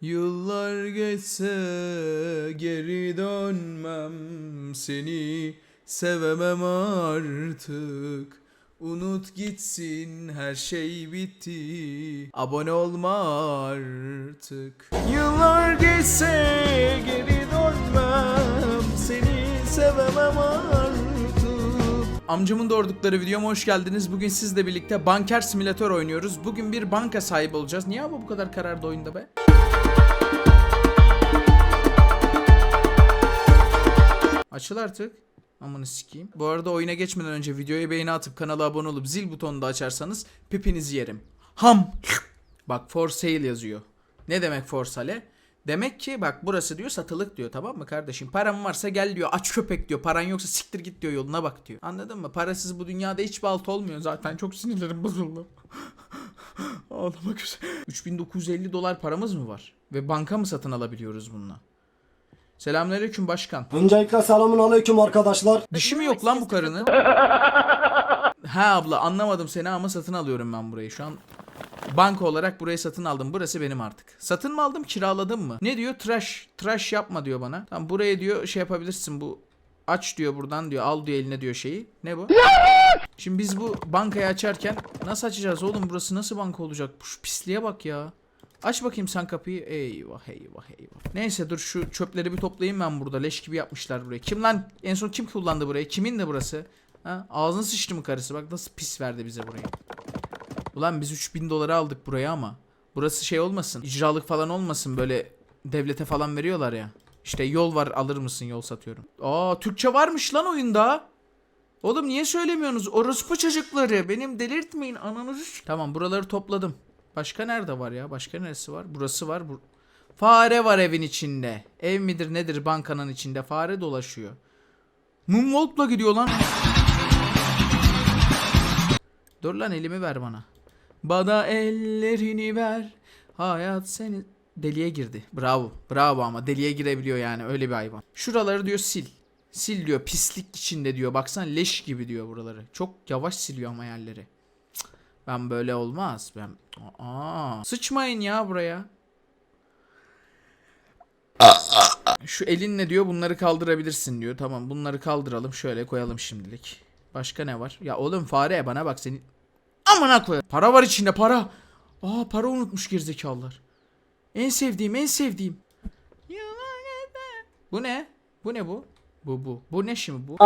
Yıllar geçse geri dönmem seni sevemem artık. Unut gitsin her şey bitti. Abone olma artık. Yıllar geçse geri dönmem seni sevemem artık. Amcamın doğurdukları videoma hoş geldiniz. Bugün sizle birlikte banker simülatör oynuyoruz. Bugün bir banka sahibi olacağız. Niye bu bu kadar karardı oyunda be? Açıl artık. Amanı sikeyim. Bu arada oyuna geçmeden önce videoya beğeni atıp kanala abone olup zil butonunu da açarsanız pipinizi yerim. Ham. Bak for sale yazıyor. Ne demek for sale? Demek ki bak burası diyor satılık diyor tamam mı kardeşim? Paran varsa gel diyor aç köpek diyor. Paran yoksa siktir git diyor yoluna bak diyor. Anladın mı? Parasız bu dünyada hiçbir alt olmuyor zaten. Çok sinirlerim bozuldu. Ağlamak üzere. 3950 dolar paramız mı var? Ve banka mı satın alabiliyoruz bununla? Selamünaleyküm başkan. Öncelikle selamun aleyküm arkadaşlar. Dişi mi yok lan bu karının? ha abla anlamadım seni ama satın alıyorum ben burayı. Şu an banka olarak burayı satın aldım. Burası benim artık. Satın mı aldım kiraladım mı? Ne diyor? Trash. Trash yapma diyor bana. Tamam buraya diyor şey yapabilirsin bu. Aç diyor buradan diyor. Al diyor eline diyor şeyi. Ne bu? Şimdi biz bu bankayı açarken nasıl açacağız oğlum? Burası nasıl banka olacak? Şu pisliğe bak ya. Aç bakayım sen kapıyı. Eyvah eyvah eyvah. Neyse dur şu çöpleri bir toplayayım ben burada. Leş gibi yapmışlar burayı. Kim lan? En son kim kullandı burayı? Kimin de burası? Ha? Ağzını sıçtı mı karısı? Bak nasıl pis verdi bize burayı. Ulan biz 3000 dolara aldık burayı ama. Burası şey olmasın. icralık falan olmasın. Böyle devlete falan veriyorlar ya. İşte yol var alır mısın yol satıyorum. Aa Türkçe varmış lan oyunda. Oğlum niye söylemiyorsunuz? Orospu çocukları. Benim delirtmeyin ananızı. Tamam buraları topladım. Başka nerede var ya? Başka neresi var? Burası var. Bu... Fare var evin içinde. Ev midir nedir bankanın içinde? Fare dolaşıyor. Moonwalk'la gidiyor lan. Dur lan elimi ver bana. Bana ellerini ver. Hayat seni... Deliye girdi. Bravo. Bravo ama deliye girebiliyor yani öyle bir hayvan. Şuraları diyor sil. Sil diyor pislik içinde diyor. Baksana leş gibi diyor buraları. Çok yavaş siliyor ama yerleri. Ben böyle olmaz. Ben Aa, sıçmayın ya buraya. Şu elinle diyor bunları kaldırabilirsin diyor. Tamam bunları kaldıralım. Şöyle koyalım şimdilik. Başka ne var? Ya oğlum fare bana bak senin. Amına koy. Para var içinde para. Aa para unutmuş gerizekalılar. En sevdiğim en sevdiğim. Bu ne? Bu ne bu? Bu bu. Bu ne şimdi bu?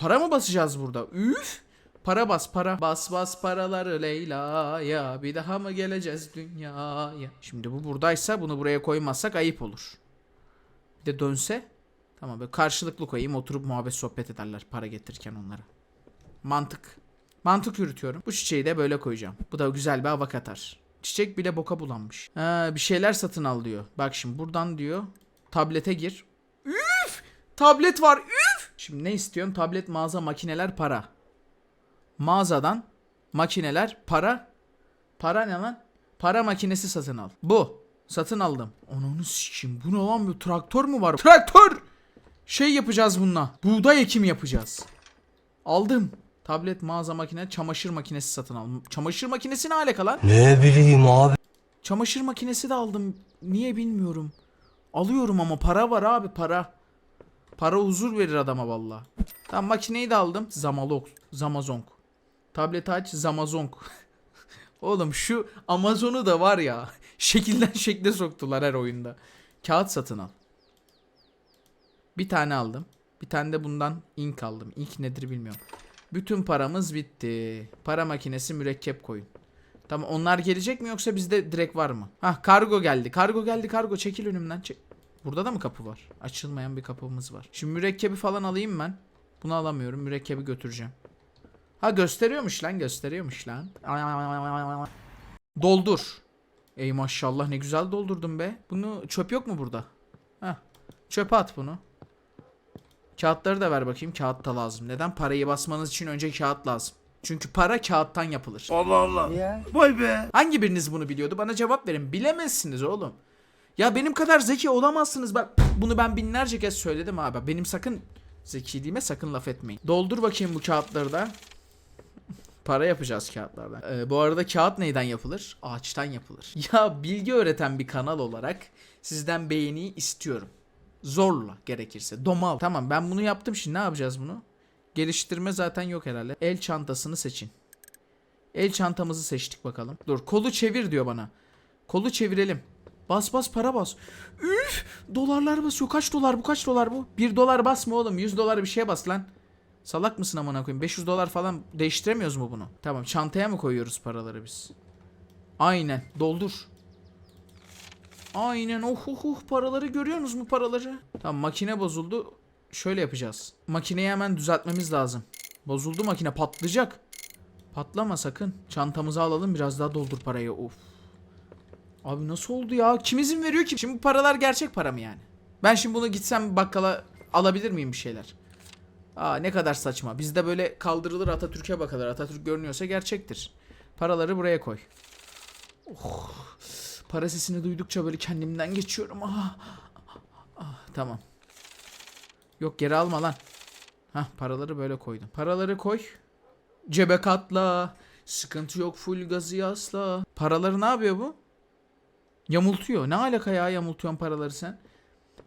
Para mı basacağız burada? Üf. Para bas para. Bas bas paraları Leyla'ya. Bir daha mı geleceğiz dünyaya? Şimdi bu buradaysa bunu buraya koymazsak ayıp olur. Bir de dönse. Tamam böyle karşılıklı koyayım oturup muhabbet sohbet ederler para getirirken onlara. Mantık. Mantık yürütüyorum. Bu çiçeği de böyle koyacağım. Bu da güzel bir hava. Çiçek bile boka bulanmış. Ha, bir şeyler satın al diyor. Bak şimdi buradan diyor. Tablete gir. Üf! Tablet var. Üf! Şimdi ne istiyorsun? Tablet, mağaza, makineler, para. Mağazadan makineler, para. Para ne lan? Para makinesi satın al. Bu. Satın aldım. Ananı sikeyim. Bu ne lan? Bu traktör mü var? Traktör! Şey yapacağız bununla. Buğday ekimi yapacağız. Aldım. Tablet, mağaza, makine, çamaşır makinesi satın aldım. Çamaşır makinesi ne alaka lan? Ne bileyim abi. Çamaşır makinesi de aldım. Niye bilmiyorum. Alıyorum ama para var abi para. Para huzur verir adama valla. Tamam makineyi de aldım. Zamalok. Zamazonk. Tableti aç Zamazonk. Oğlum şu Amazon'u da var ya. Şekilden şekle soktular her oyunda. Kağıt satın al. Bir tane aldım. Bir tane de bundan ink aldım. Ink nedir bilmiyorum. Bütün paramız bitti. Para makinesi mürekkep koyun. Tamam onlar gelecek mi yoksa bizde direkt var mı? Hah kargo geldi. Kargo geldi kargo çekil önümden. Çek. Burada da mı kapı var? Açılmayan bir kapımız var. Şimdi mürekkebi falan alayım ben. Bunu alamıyorum. Mürekkebi götüreceğim. Ha gösteriyormuş lan gösteriyormuş lan. Doldur. Ey maşallah ne güzel doldurdum be. Bunu çöp yok mu burada? Hah. Çöpe at bunu. Kağıtları da ver bakayım. Kağıt da lazım. Neden? Parayı basmanız için önce kağıt lazım. Çünkü para kağıttan yapılır. Allah Allah. Vay be. Hangi biriniz bunu biliyordu? Bana cevap verin. Bilemezsiniz oğlum. Ya benim kadar zeki olamazsınız. Bak bunu ben binlerce kez söyledim abi. Benim sakın zekiliğime sakın laf etmeyin. Doldur bakayım bu kağıtları da. Para yapacağız kağıtlardan. Ee, bu arada kağıt neyden yapılır? Ağaçtan yapılır. Ya bilgi öğreten bir kanal olarak sizden beğeniyi istiyorum. Zorla gerekirse. Domal. Tamam ben bunu yaptım şimdi ne yapacağız bunu? Geliştirme zaten yok herhalde. El çantasını seçin. El çantamızı seçtik bakalım. Dur kolu çevir diyor bana. Kolu çevirelim. Bas bas para bas. Üf dolarlar basıyor. Kaç dolar bu kaç dolar bu? 1 dolar basma oğlum 100 dolar bir şeye bas lan. Salak mısın amına koyayım? 500 dolar falan değiştiremiyoruz mu bunu? Tamam çantaya mı koyuyoruz paraları biz? Aynen doldur. Aynen oh oh oh paraları görüyorsunuz mu paraları? Tamam makine bozuldu. Şöyle yapacağız. Makineyi hemen düzeltmemiz lazım. Bozuldu makine patlayacak. Patlama sakın. Çantamızı alalım biraz daha doldur parayı. Of. Abi nasıl oldu ya? Kim izin veriyor ki? Şimdi bu paralar gerçek para mı yani? Ben şimdi bunu gitsem bakkala alabilir miyim bir şeyler? Aa ne kadar saçma. Bizde böyle kaldırılır Atatürk'e bakılır. Atatürk görünüyorsa gerçektir. Paraları buraya koy. Oh, para sesini duydukça böyle kendimden geçiyorum. Ah, ah, tamam. Yok geri alma lan. Hah paraları böyle koydum. Paraları koy. Cebe katla. Sıkıntı yok full gazı yasla. Paraları ne yapıyor bu? Yamultuyor. Ne alaka ya yamultuyorsun paraları sen?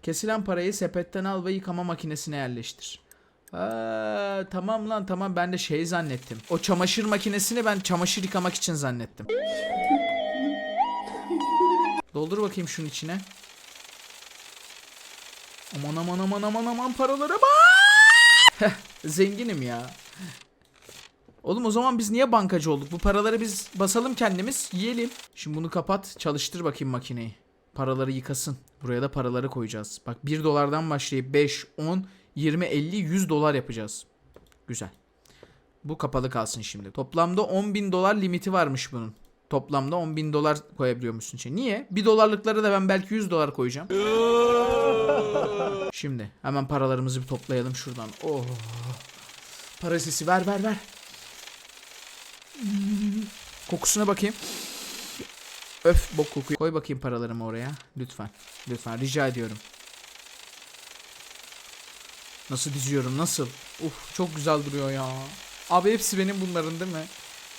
Kesilen parayı sepetten al ve yıkama makinesine yerleştir. Ha, tamam lan tamam ben de şey zannettim. O çamaşır makinesini ben çamaşır yıkamak için zannettim. Doldur bakayım şunun içine. Aman aman aman aman aman paralara bak. Zenginim ya. Oğlum o zaman biz niye bankacı olduk? Bu paraları biz basalım kendimiz, yiyelim. Şimdi bunu kapat, çalıştır bakayım makineyi. Paraları yıkasın. Buraya da paraları koyacağız. Bak 1 dolardan başlayıp 5, 10, 20, 50, 100 dolar yapacağız. Güzel. Bu kapalı kalsın şimdi. Toplamda 10 bin dolar limiti varmış bunun. Toplamda 10 bin dolar koyabiliyormuşsun içine. Niye? 1 dolarlıkları da ben belki 100 dolar koyacağım. Şimdi hemen paralarımızı bir toplayalım şuradan. Oh. Para sesi ver ver ver. Kokusuna bakayım. Öf bok kokuyor. Koy bakayım paralarımı oraya. Lütfen. Lütfen rica ediyorum. Nasıl diziyorum nasıl? Uf çok güzel duruyor ya. Abi hepsi benim bunların değil mi?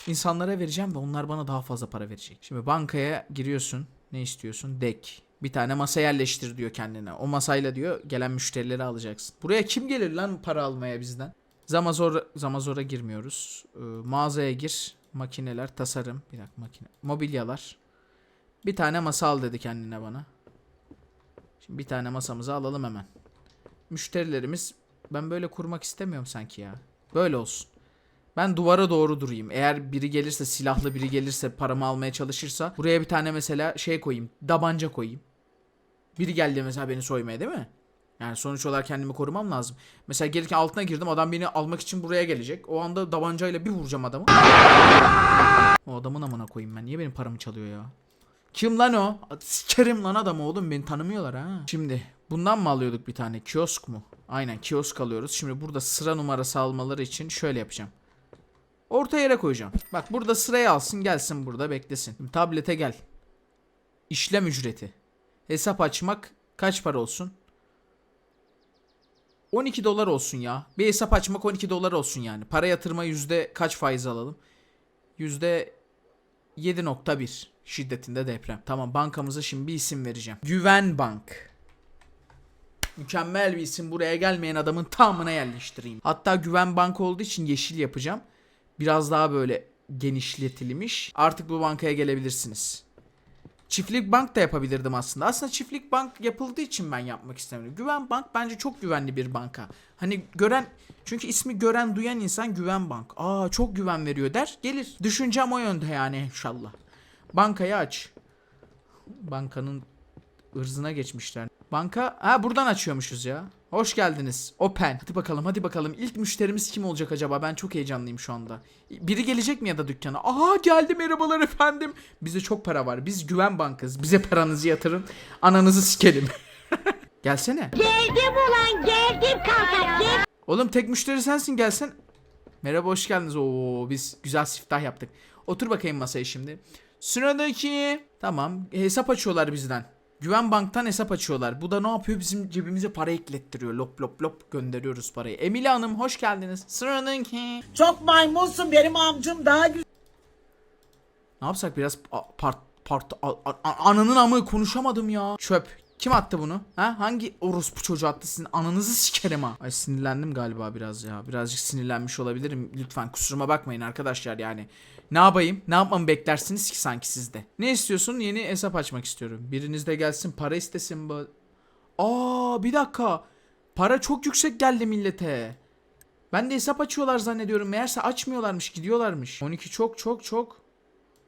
İnsanlara vereceğim ve onlar bana daha fazla para verecek. Şimdi bankaya giriyorsun. Ne istiyorsun? Dek. Bir tane masa yerleştir diyor kendine. O masayla diyor gelen müşterileri alacaksın. Buraya kim gelir lan para almaya bizden? Zamazor Zamazor'a girmiyoruz. Ee, mağazaya gir. Makineler, tasarım. Bir dakika makine. Mobilyalar. Bir tane masa al dedi kendine bana. Şimdi bir tane masamızı alalım hemen. Müşterilerimiz ben böyle kurmak istemiyorum sanki ya. Böyle olsun. Ben duvara doğru durayım. Eğer biri gelirse silahlı biri gelirse paramı almaya çalışırsa buraya bir tane mesela şey koyayım. Dabanca koyayım. Biri geldi mesela beni soymaya değil mi? Yani sonuç olarak kendimi korumam lazım. Mesela gelirken altına girdim adam beni almak için buraya gelecek. O anda tabancayla bir vuracağım adamı. O adamın amına koyayım ben. Niye benim paramı çalıyor ya? Kim lan o? Sikerim lan adamı oğlum beni tanımıyorlar ha. Şimdi bundan mı alıyorduk bir tane? Kiosk mu? Aynen kiosk alıyoruz. Şimdi burada sıra numarası almaları için şöyle yapacağım. Orta yere koyacağım. Bak burada sıraya alsın gelsin burada beklesin. Şimdi tablete gel. İşlem ücreti. Hesap açmak kaç para olsun? 12 dolar olsun ya. Bir hesap açmak 12 dolar olsun yani. Para yatırma yüzde kaç faiz alalım? Yüzde 7.1 şiddetinde deprem. Tamam bankamıza şimdi bir isim vereceğim. Güven Bank. Mükemmel bir isim. Buraya gelmeyen adamın tamamına yerleştireyim. Hatta Güven Bank olduğu için yeşil yapacağım. Biraz daha böyle genişletilmiş. Artık bu bankaya gelebilirsiniz. Çiftlik bank da yapabilirdim aslında. Aslında çiftlik bank yapıldığı için ben yapmak istemiyorum. Güven bank bence çok güvenli bir banka. Hani gören çünkü ismi gören duyan insan güven bank. Aa çok güven veriyor der. Gelir. Düşüncem o yönde yani inşallah. Bankayı aç. Bankanın ırzına geçmişler. Banka ha buradan açıyormuşuz ya. Hoş geldiniz. Open. Hadi bakalım hadi bakalım. İlk müşterimiz kim olacak acaba? Ben çok heyecanlıyım şu anda. Biri gelecek mi ya da dükkana? Aha geldi merhabalar efendim. Bizde çok para var. Biz güven bankız. Bize paranızı yatırın. Ananızı sikelim. Gelsene. Geldim ulan geldim kanka gel. Oğlum tek müşteri sensin gelsen. Merhaba hoş geldiniz. Oo biz güzel siftah yaptık. Otur bakayım masaya şimdi. Sıradaki. Tamam hesap açıyorlar bizden. Güven banktan hesap açıyorlar. Bu da ne yapıyor? Bizim cebimize para eklettiriyor. Lop lop lop gönderiyoruz parayı. Emine Hanım hoş geldiniz. Sıradaki. Çok maymunsun benim amcım daha güzel. Ne yapsak biraz part part ananın amı konuşamadım ya. Çöp. Kim attı bunu? Ha? Hangi orospu çocuğu attı sizin ananızı sikerim ha. Ay sinirlendim galiba biraz ya. Birazcık sinirlenmiş olabilirim. Lütfen kusuruma bakmayın arkadaşlar yani. Ne yapayım? Ne yapmamı beklersiniz ki sanki sizde? Ne istiyorsun? Yeni hesap açmak istiyorum. Biriniz de gelsin para istesin bu. Aa bir dakika. Para çok yüksek geldi millete. Ben de hesap açıyorlar zannediyorum. Meğerse açmıyorlarmış, gidiyorlarmış. 12 çok çok çok.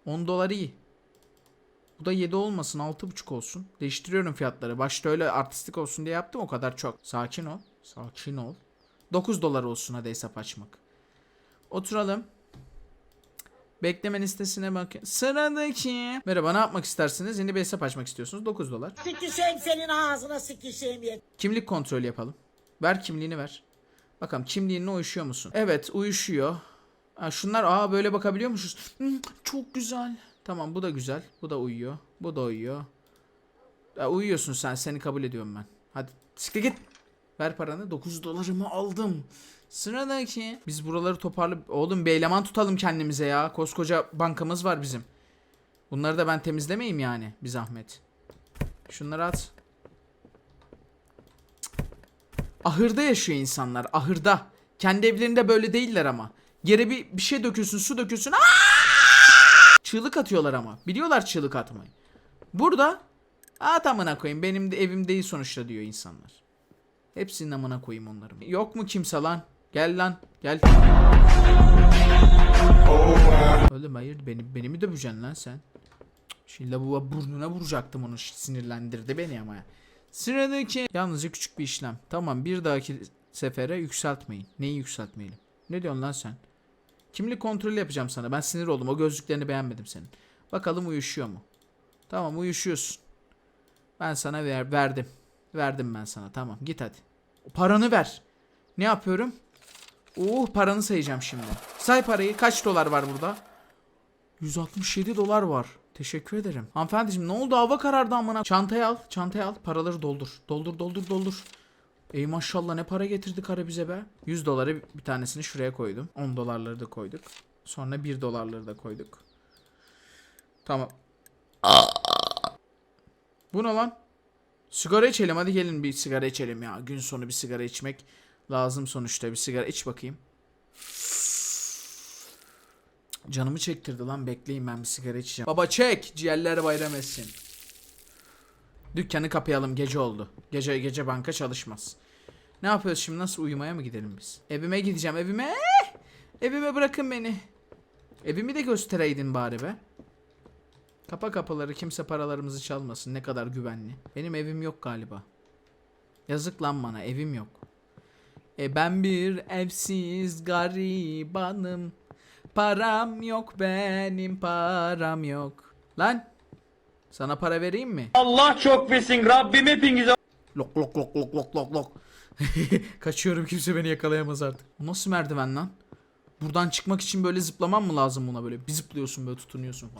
10 dolar iyi. Bu da 7 olmasın 6,5 olsun. Değiştiriyorum fiyatları. Başta öyle artistik olsun diye yaptım o kadar çok. Sakin ol. Sakin ol. 9 dolar olsun hadi hesap açmak. Oturalım. Bekleme listesine bakın. Sıradaki. Merhaba ne yapmak istersiniz? Yeni bir hesap açmak istiyorsunuz. 9 dolar. Sikişeyim senin ağzına sikişeyim ye. Kimlik kontrolü yapalım. Ver kimliğini ver. Bakalım kimliğinle uyuşuyor musun? Evet uyuşuyor. Ha, şunlar aa böyle bakabiliyormuşuz. Hmm, çok güzel. Tamam bu da güzel. Bu da uyuyor. Bu da uyuyor. Ya, uyuyorsun sen. Seni kabul ediyorum ben. Hadi siktir git. Ver paranı. 9 dolarımı aldım. Sıradaki. Biz buraları toparlayıp... Oğlum bir eleman tutalım kendimize ya. Koskoca bankamız var bizim. Bunları da ben temizlemeyeyim yani. Bir zahmet. Şunları at. Ahırda yaşıyor insanlar. Ahırda. Kendi evlerinde böyle değiller ama. Yere bir, bir şey dökülsün, su dökülsün. Aa! Çığlık atıyorlar ama. Biliyorlar çığlık atmayı. Burada at amına koyayım. Benim de evim değil sonuçta diyor insanlar. Hepsinin amına koyayım onları. Yok mu kimse lan? Gel lan. Gel. Oğlum hayır beni, beni mi döveceksin lan sen? Şimdi lavuğa burnuna vuracaktım onu sinirlendirdi beni ama. Sıradaki yalnızca küçük bir işlem. Tamam bir dahaki sefere yükseltmeyin. Neyi yükseltmeyelim? Ne diyorsun lan sen? Kimlik kontrolü yapacağım sana. Ben sinir oldum. O gözlüklerini beğenmedim senin. Bakalım uyuşuyor mu? Tamam uyuşuyorsun. Ben sana ver, verdim. Verdim ben sana. Tamam git hadi. Paranı ver. Ne yapıyorum? Uh paranı sayacağım şimdi. Say parayı. Kaç dolar var burada? 167 dolar var. Teşekkür ederim. Hanımefendiciğim ne oldu? Hava karardı amına. Çantayı al. Çantayı al. Paraları doldur. Doldur doldur doldur. Ey maşallah ne para getirdi karı bize be. 100 doları bir tanesini şuraya koydum. 10 dolarları da koyduk. Sonra 1 dolarları da koyduk. Tamam. Bu ne lan? Sigara içelim hadi gelin bir sigara içelim ya. Gün sonu bir sigara içmek lazım sonuçta. Bir sigara iç bakayım. Canımı çektirdi lan bekleyin ben bir sigara içeceğim. Baba çek ciğerler bayram etsin. Dükkanı kapayalım gece oldu. Gece gece banka çalışmaz. Ne yapıyoruz şimdi nasıl uyumaya mı gidelim biz? Evime gideceğim evime. Evime bırakın beni. Evimi de göstereydin bari be. Kapa kapıları kimse paralarımızı çalmasın ne kadar güvenli. Benim evim yok galiba. Yazık lan bana evim yok. E ben bir evsiz garibanım. Param yok benim param yok. Lan sana para vereyim mi? Allah çok besin Rabbim hepinize Lok lok lok lok lok lok lok. Kaçıyorum kimse beni yakalayamaz artık. Bu nasıl merdiven lan? Buradan çıkmak için böyle zıplamam mı lazım buna böyle? Bir zıplıyorsun böyle tutunuyorsun.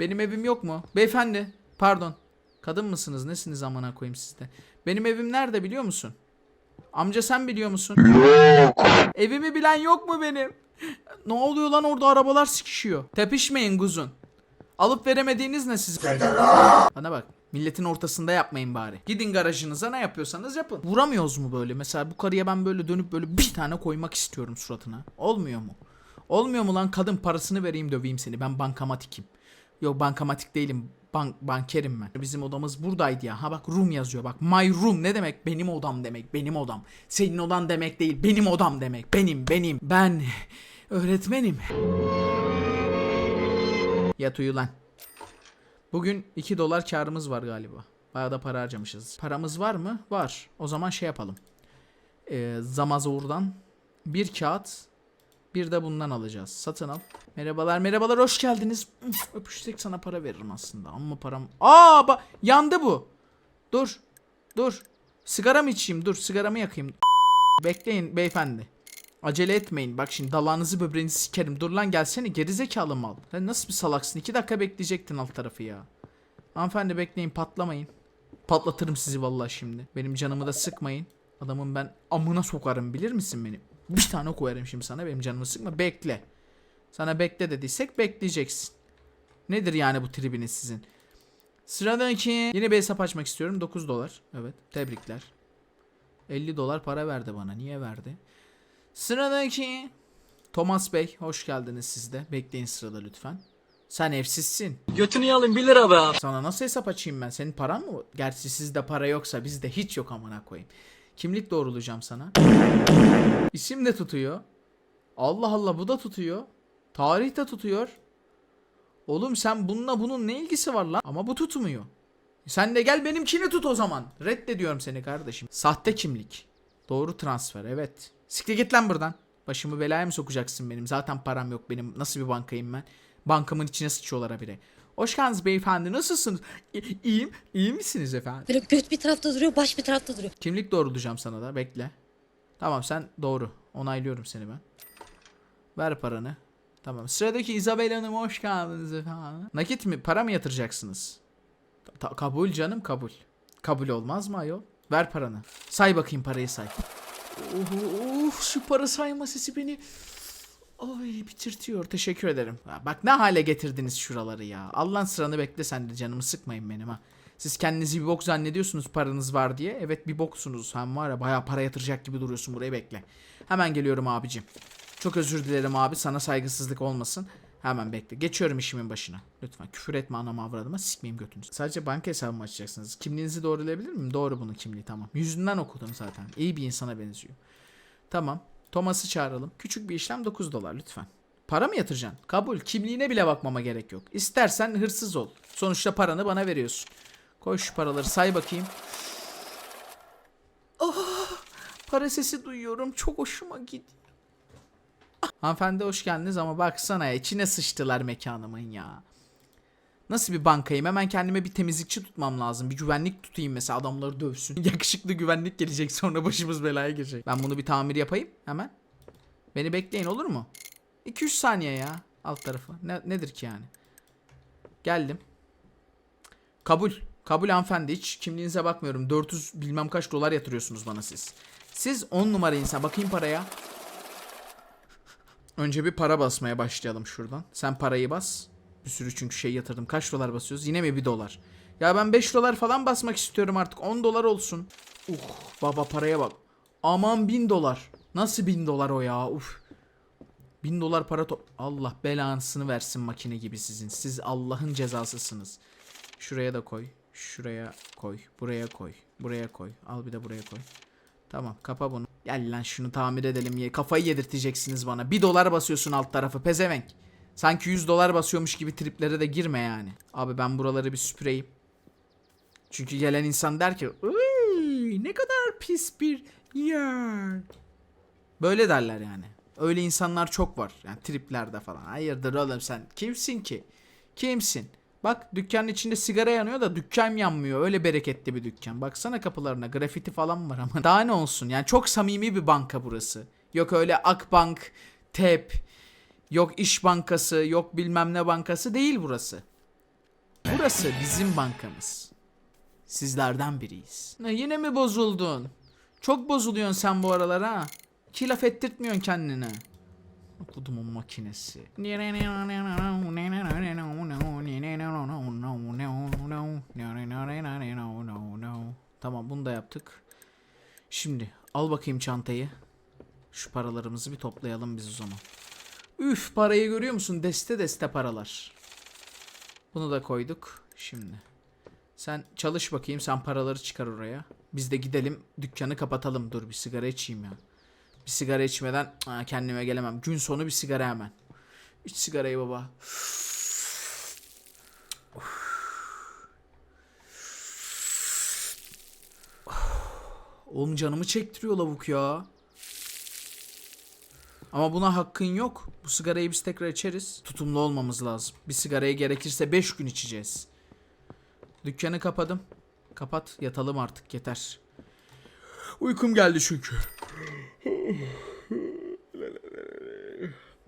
Benim evim yok mu? Beyefendi pardon. Kadın mısınız? Nesiniz amına koyayım sizde? Benim evim nerede biliyor musun? Amca sen biliyor musun? Yok. Evimi bilen yok mu benim? Ne oluyor lan orada arabalar sıkışıyor. Tepişmeyin kuzun. Alıp veremediğiniz ne sizin? Bana bak. Milletin ortasında yapmayın bari. Gidin garajınıza ne yapıyorsanız yapın. Vuramıyoruz mu böyle? Mesela bu karıya ben böyle dönüp böyle bir tane koymak istiyorum suratına. Olmuyor mu? Olmuyor mu lan kadın parasını vereyim döveyim seni. Ben bankamatikim. Yok bankamatik değilim. Bank, bankerim ben. Bizim odamız buradaydı ya. Ha bak room yazıyor bak. My room ne demek? Benim odam demek. Benim odam. Senin odan demek değil. Benim odam demek. Benim benim. Ben öğretmenim. Yat uyu lan. Bugün 2 dolar karımız var galiba. Bayağı da para harcamışız. Paramız var mı? Var. O zaman şey yapalım. Ee, Zamazor'dan bir kağıt bir de bundan alacağız. Satın al. Merhabalar merhabalar hoş geldiniz. Üf, Öpüşsek sana para veririm aslında. Ama param... Aa bak yandı bu. Dur. Dur. Sigara mı içeyim? Dur sigaramı yakayım. Bekleyin beyefendi. Acele etmeyin. Bak şimdi dalağınızı böbreğinizi sikerim. Dur lan gelsene gerizekalı mal. Sen nasıl bir salaksın? İki dakika bekleyecektin alt tarafı ya. Hanımefendi bekleyin patlamayın. Patlatırım sizi vallahi şimdi. Benim canımı da sıkmayın. Adamın ben amına sokarım bilir misin beni? Bir tane koyarım şimdi sana benim canımı sıkma bekle. Sana bekle dediysek bekleyeceksin. Nedir yani bu tribiniz sizin? Sıradaki yeni bir hesap açmak istiyorum. 9 dolar. Evet. Tebrikler. 50 dolar para verdi bana. Niye verdi? Sıradaki Thomas Bey hoş geldiniz siz de. Bekleyin sırada lütfen. Sen evsizsin. Götünü yalın 1 lira be abi. Sana nasıl hesap açayım ben? Senin paran mı? Gerçi sizde para yoksa bizde hiç yok amına koyayım. Kimlik doğrulayacağım sana. İsim de tutuyor. Allah Allah bu da tutuyor. Tarih de tutuyor. Oğlum sen bununla bunun ne ilgisi var lan? Ama bu tutmuyor. Sen de gel benimkini tut o zaman. Reddediyorum seni kardeşim. Sahte kimlik. Doğru transfer evet. Siktir git lan buradan. Başımı belaya mı sokacaksın benim? Zaten param yok benim. Nasıl bir bankayım ben? Bankamın içine sıçıyorlar habire. Hoş geldiniz beyefendi. Nasılsınız? İ- İyiyim. İyi misiniz efendim? Böyle göt bir tarafta duruyor, baş bir tarafta duruyor. Kimlik doğrulayacağım sana da. Bekle. Tamam sen doğru. Onaylıyorum seni ben. Ver paranı. Tamam. Sıradaki Isabel Hanım hoş geldiniz efendim. Nakit mi? Para mı yatıracaksınız? Ta- kabul canım kabul. Kabul olmaz mı ayol? Ver paranı. Say bakayım parayı say. Of, of, şu para sayma sesi beni Ay bitirtiyor. Teşekkür ederim. Bak ne hale getirdiniz şuraları ya. Allah'ın sıranı bekle sen de canımı sıkmayın benim ha. Siz kendinizi bir bok zannediyorsunuz paranız var diye. Evet bir boksunuz. Sen var ya bayağı para yatıracak gibi duruyorsun burayı bekle. Hemen geliyorum abicim. Çok özür dilerim abi sana saygısızlık olmasın. Hemen bekle. Geçiyorum işimin başına. Lütfen küfür etme anama avradıma sikmeyeyim götünüzü. Sadece banka hesabımı açacaksınız. Kimliğinizi doğrulayabilir miyim? Doğru bunun kimliği tamam. Yüzünden okudum zaten. İyi bir insana benziyor. Tamam. Thomas'ı çağıralım. Küçük bir işlem 9 dolar lütfen. Para mı yatıracaksın? Kabul. Kimliğine bile bakmama gerek yok. İstersen hırsız ol. Sonuçta paranı bana veriyorsun. Koy şu paraları say bakayım. Oh, para sesi duyuyorum. Çok hoşuma gidiyor. Hanımefendi hoş geldiniz ama baksana içine sıçtılar mekanımın ya. Nasıl bir bankayım? Hemen kendime bir temizlikçi tutmam lazım. Bir güvenlik tutayım mesela adamları dövsün. Yakışıklı güvenlik gelecek sonra başımız belaya girecek. Ben bunu bir tamir yapayım hemen. Beni bekleyin olur mu? 2-3 saniye ya alt tarafı. Ne, nedir ki yani? Geldim. Kabul. Kabul hanımefendi hiç kimliğinize bakmıyorum. 400 bilmem kaç dolar yatırıyorsunuz bana siz. Siz 10 numara insan. Bakayım paraya. Önce bir para basmaya başlayalım şuradan. Sen parayı bas. Bir sürü çünkü şey yatırdım. Kaç dolar basıyoruz? Yine mi bir dolar? Ya ben 5 dolar falan basmak istiyorum artık. 10 dolar olsun. Uh baba paraya bak. Aman 1000 dolar. Nasıl 1000 dolar o ya? Uf. 1000 dolar para top... Allah belasını versin makine gibi sizin. Siz Allah'ın cezasısınız. Şuraya da koy. Şuraya koy. Buraya koy. Buraya koy. Al bir de buraya koy. Tamam kapa bunu. Gel lan şunu tamir edelim. Ye. Kafayı yedirteceksiniz bana. 1 dolar basıyorsun alt tarafı pezevenk. Sanki 100 dolar basıyormuş gibi triplere de girme yani. Abi ben buraları bir süpüreyim. Çünkü gelen insan der ki "Uy, ne kadar pis bir yer. Böyle derler yani. Öyle insanlar çok var. Yani triplerde falan. Hayırdır oğlum sen kimsin ki? Kimsin? Bak dükkanın içinde sigara yanıyor da dükkan yanmıyor. Öyle bereketli bir dükkan. Baksana kapılarına grafiti falan var ama. Daha ne olsun yani çok samimi bir banka burası. Yok öyle Akbank, TEP, yok İş Bankası, yok bilmem ne bankası değil burası. Burası bizim bankamız. Sizlerden biriyiz. Ne, yine mi bozuldun? Çok bozuluyorsun sen bu aralar ha. Ki laf ettirtmiyorsun kendine. Okudumun makinesi. Tamam bunu da yaptık. Şimdi al bakayım çantayı. Şu paralarımızı bir toplayalım biz o zaman. Üf parayı görüyor musun? Deste deste paralar. Bunu da koyduk. Şimdi. Sen çalış bakayım sen paraları çıkar oraya. Biz de gidelim dükkanı kapatalım. Dur bir sigara içeyim ya. Bir sigara içmeden aa, kendime gelemem. Gün sonu bir sigara hemen. İç sigarayı baba. Oğlum canımı çektiriyor lavuk ya. Ama buna hakkın yok. Bu sigarayı biz tekrar içeriz. Tutumlu olmamız lazım. Bir sigarayı gerekirse 5 gün içeceğiz. Dükkanı kapadım. Kapat yatalım artık yeter. Uykum geldi çünkü.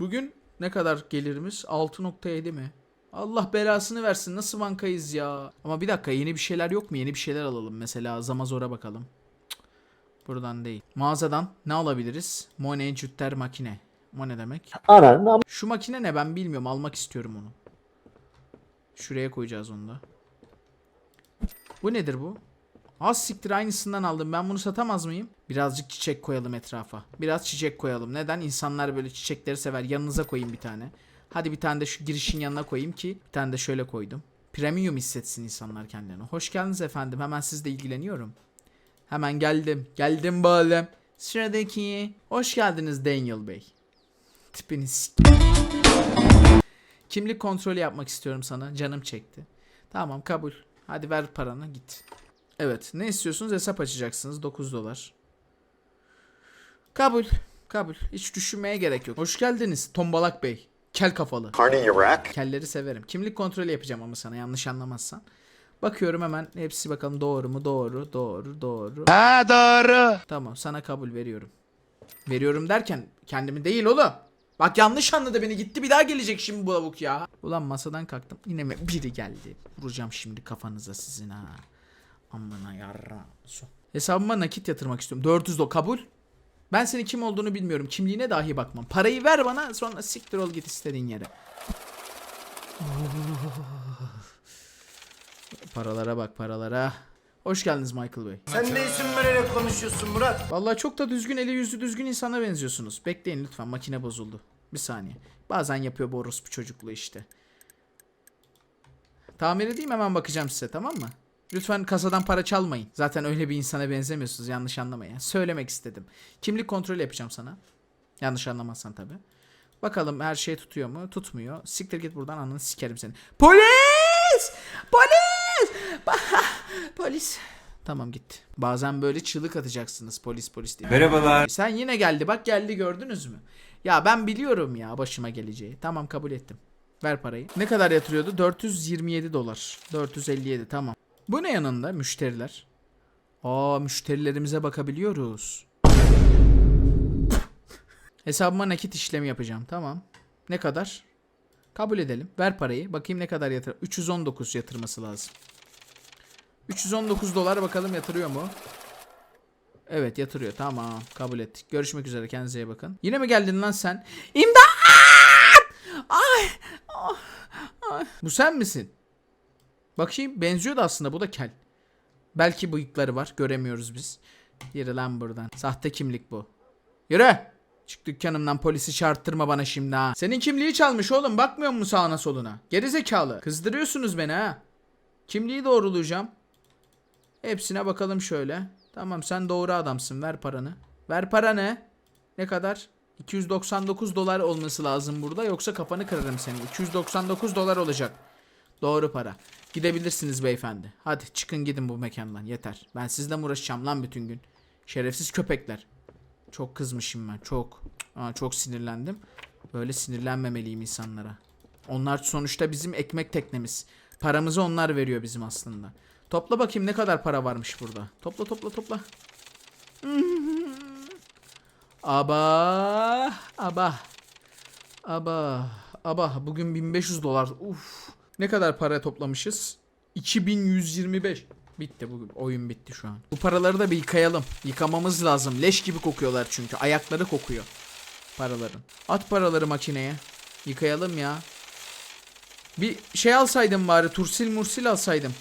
Bugün ne kadar gelirimiz? 6.7 mi? Allah belasını versin. Nasıl bankayız ya? Ama bir dakika yeni bir şeyler yok mu? Yeni bir şeyler alalım. Mesela Zamazor'a bakalım. Cık, Buradan değil. Mağazadan ne alabiliriz? Money Cütter makine. O ne demek? Şu makine ne ben bilmiyorum. Almak istiyorum onu. Şuraya koyacağız onu da. Bu nedir bu? Az siktir aynısından aldım. Ben bunu satamaz mıyım? Birazcık çiçek koyalım etrafa. Biraz çiçek koyalım. Neden? İnsanlar böyle çiçekleri sever. Yanınıza koyayım bir tane. Hadi bir tane de şu girişin yanına koyayım ki bir tane de şöyle koydum. Premium hissetsin insanlar kendilerini. Hoş geldiniz efendim. Hemen sizle ilgileniyorum. Hemen geldim. Geldim bağlım. Sıradaki. Hoş geldiniz Daniel Bey. Tipiniz. Kimlik kontrolü yapmak istiyorum sana. Canım çekti. Tamam kabul. Hadi ver paranı git. Evet. Ne istiyorsunuz? Hesap açacaksınız. 9 dolar. Kabul. Kabul. Hiç düşünmeye gerek yok. Hoş geldiniz Tombalak Bey. Kel kafalı. Kelleri severim. Kimlik kontrolü yapacağım ama sana yanlış anlamazsan. Bakıyorum hemen hepsi bakalım doğru mu? Doğru, doğru, doğru. Ha doğru. Tamam sana kabul veriyorum. Veriyorum derken kendimi değil oğlum. Bak yanlış anladı beni gitti bir daha gelecek şimdi bu lavuk ya. Ulan masadan kalktım yine mi biri geldi. Vuracağım şimdi kafanıza sizin ha. Amına yarra. Hesabıma nakit yatırmak istiyorum. 400 do kabul. Ben senin kim olduğunu bilmiyorum. Kimliğine dahi bakmam. Parayı ver bana sonra siktir ol git istediğin yere. Paralara bak paralara. Hoş geldiniz Michael Bey. Sen ne isim vererek konuşuyorsun Murat? Vallahi çok da düzgün eli yüzü düzgün insana benziyorsunuz. Bekleyin lütfen makine bozuldu. Bir saniye. Bazen yapıyor bu orospu çocukluğu işte. Tamir edeyim hemen bakacağım size tamam mı? Lütfen kasadan para çalmayın. Zaten öyle bir insana benzemiyorsunuz yanlış anlamayın. Söylemek istedim. Kimlik kontrolü yapacağım sana. Yanlış anlamazsan tabi. Bakalım her şey tutuyor mu? Tutmuyor. Siktir git buradan ananı sikerim seni. Polis! Polis! Polis. Tamam gitti. Bazen böyle çığlık atacaksınız polis polis diye. Merhabalar. Sen yine geldi bak geldi gördünüz mü? Ya ben biliyorum ya başıma geleceği. Tamam kabul ettim. Ver parayı. Ne kadar yatırıyordu? 427 dolar. 457 tamam. Bu ne yanında? Müşteriler. Aa müşterilerimize bakabiliyoruz. Hesabıma nakit işlemi yapacağım. Tamam. Ne kadar? Kabul edelim. Ver parayı. Bakayım ne kadar yatır. 319 yatırması lazım. 319 dolar bakalım yatırıyor mu? Evet yatırıyor. Tamam. Kabul ettik. Görüşmek üzere. Kendinize iyi bakın. Yine mi geldin lan sen? İmdat! Ay! Ah! Ay! Bu sen misin? Bakayım. Benziyordu aslında. Bu da kel. Belki bıyıkları var. Göremiyoruz biz. Yürü lan buradan. Sahte kimlik bu. Yürü! Çık dükkanımdan polisi çarptırma bana şimdi ha. Senin kimliği çalmış oğlum. Bakmıyor musun sağına soluna? Geri zekalı. Kızdırıyorsunuz beni ha. Kimliği doğrulayacağım. Hepsine bakalım şöyle. Tamam sen doğru adamsın. Ver paranı. Ver paranı. Ne kadar? 299 dolar olması lazım burada. Yoksa kafanı kırarım senin. 299 dolar olacak. Doğru para. Gidebilirsiniz beyefendi. Hadi çıkın gidin bu mekandan. Yeter. Ben sizle mi uğraşacağım lan bütün gün? Şerefsiz köpekler. Çok kızmışım ben. Çok. Aa, çok sinirlendim. Böyle sinirlenmemeliyim insanlara. Onlar sonuçta bizim ekmek teknemiz. Paramızı onlar veriyor bizim aslında. Topla bakayım ne kadar para varmış burada. Topla topla topla. Aba, aba. Aba, aba. Bugün 1500 dolar. Uf. Ne kadar para toplamışız? 2125. Bitti bugün. Oyun bitti şu an. Bu paraları da bir yıkayalım. Yıkamamız lazım. Leş gibi kokuyorlar çünkü. Ayakları kokuyor. Paraların. At paraları makineye. Yıkayalım ya. Bir şey alsaydım bari. Tursil mursil alsaydım.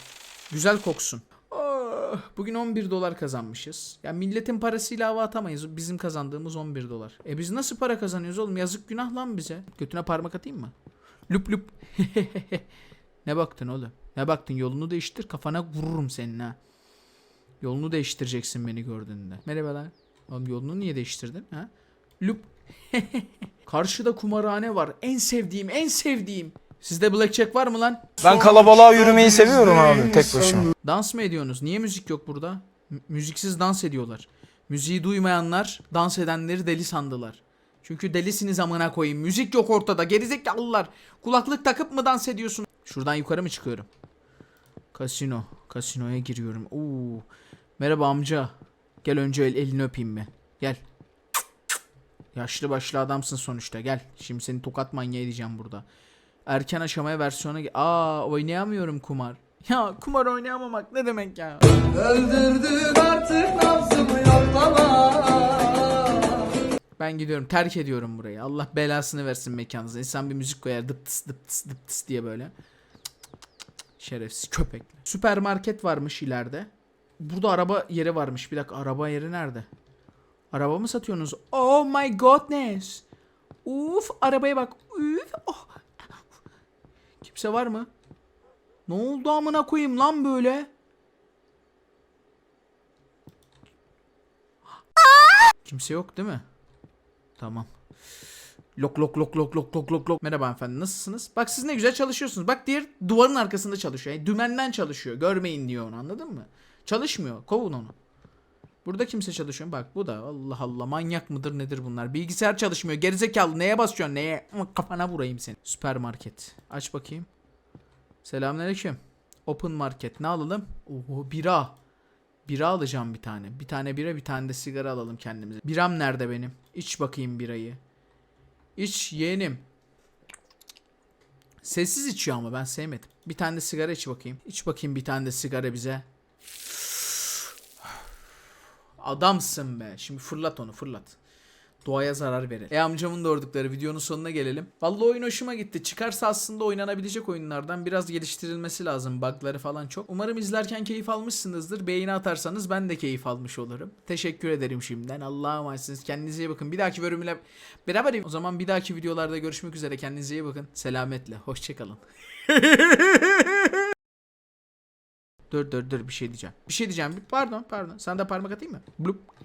Güzel koksun. Ah, Bugün 11 dolar kazanmışız. Ya milletin parasıyla hava atamayız. Bizim kazandığımız 11 dolar. E biz nasıl para kazanıyoruz oğlum? Yazık günah lan bize. Götüne parmak atayım mı? Lup lup. ne baktın oğlum? Ne baktın? Yolunu değiştir. Kafana vururum senin ha. Yolunu değiştireceksin beni gördüğünde. Merhabalar. Oğlum yolunu niye değiştirdin ha? Lup. Karşıda kumarhane var. En sevdiğim, en sevdiğim. Sizde blackjack var mı lan? Ben kalabalığa yürümeyi seviyorum abi tek başıma. Dans mı ediyorsunuz? Niye müzik yok burada? M- müziksiz dans ediyorlar. Müziği duymayanlar dans edenleri deli sandılar. Çünkü delisiniz amına koyayım. Müzik yok ortada. Gerizekalılar. Kulaklık takıp mı dans ediyorsun? Şuradan yukarı mı çıkıyorum? Kasino. Kasinoya giriyorum. Oo. Merhaba amca. Gel önce el, elini öpeyim bir. Gel. Yaşlı başlı adamsın sonuçta. Gel. Şimdi seni tokat manyağı edeceğim burada. Erken aşamaya versiyona Aa oynayamıyorum kumar. Ya kumar oynayamamak ne demek ya? Ben gidiyorum terk ediyorum burayı. Allah belasını versin mekanınıza. İnsan bir müzik koyar dıp tıs dıp tıs dıp tıs diye böyle. Şerefsiz köpekler. Süpermarket varmış ileride. Burada araba yeri varmış. Bir dakika araba yeri nerede? Araba mı satıyorsunuz? Oh my godness. Uf arabaya bak. Uf. Oh. Kimse var mı? Ne oldu amına koyayım lan böyle? Kimse yok değil mi? Tamam. Lok lok lok lok lok lok lok lok. Merhaba efendim nasılsınız? Bak siz ne güzel çalışıyorsunuz. Bak diğer duvarın arkasında çalışıyor. Yani dümenden çalışıyor. Görmeyin diyor onu anladın mı? Çalışmıyor. Kovun onu. Burada kimse çalışıyor. Bak bu da Allah Allah manyak mıdır nedir bunlar? Bilgisayar çalışmıyor. Gerizekalı neye basıyorsun neye? Ama Kafana vurayım seni. Süpermarket. Aç bakayım. Selamünaleyküm. Open market. Ne alalım? Oho bira. Bira alacağım bir tane. Bir tane bira bir tane de sigara alalım kendimize. Biram nerede benim? İç bakayım birayı. İç yeğenim. Sessiz içiyor ama ben sevmedim. Bir tane de sigara iç bakayım. İç bakayım bir tane de sigara bize. Adamsın be. Şimdi fırlat onu fırlat. Doğaya zarar verir. E amcamın doğurdukları videonun sonuna gelelim. Vallahi oyun hoşuma gitti. Çıkarsa aslında oynanabilecek oyunlardan biraz geliştirilmesi lazım. Bug'ları falan çok. Umarım izlerken keyif almışsınızdır. Beğeni atarsanız ben de keyif almış olurum. Teşekkür ederim şimdiden. Allah'a emanetsiniz. Kendinize iyi bakın. Bir dahaki bölümle beraber o zaman bir dahaki videolarda görüşmek üzere. Kendinize iyi bakın. Selametle. Hoşçakalın. dur dur dur bir şey diyeceğim. Bir şey diyeceğim. Pardon pardon. Sana da parmak atayım mı? Blup.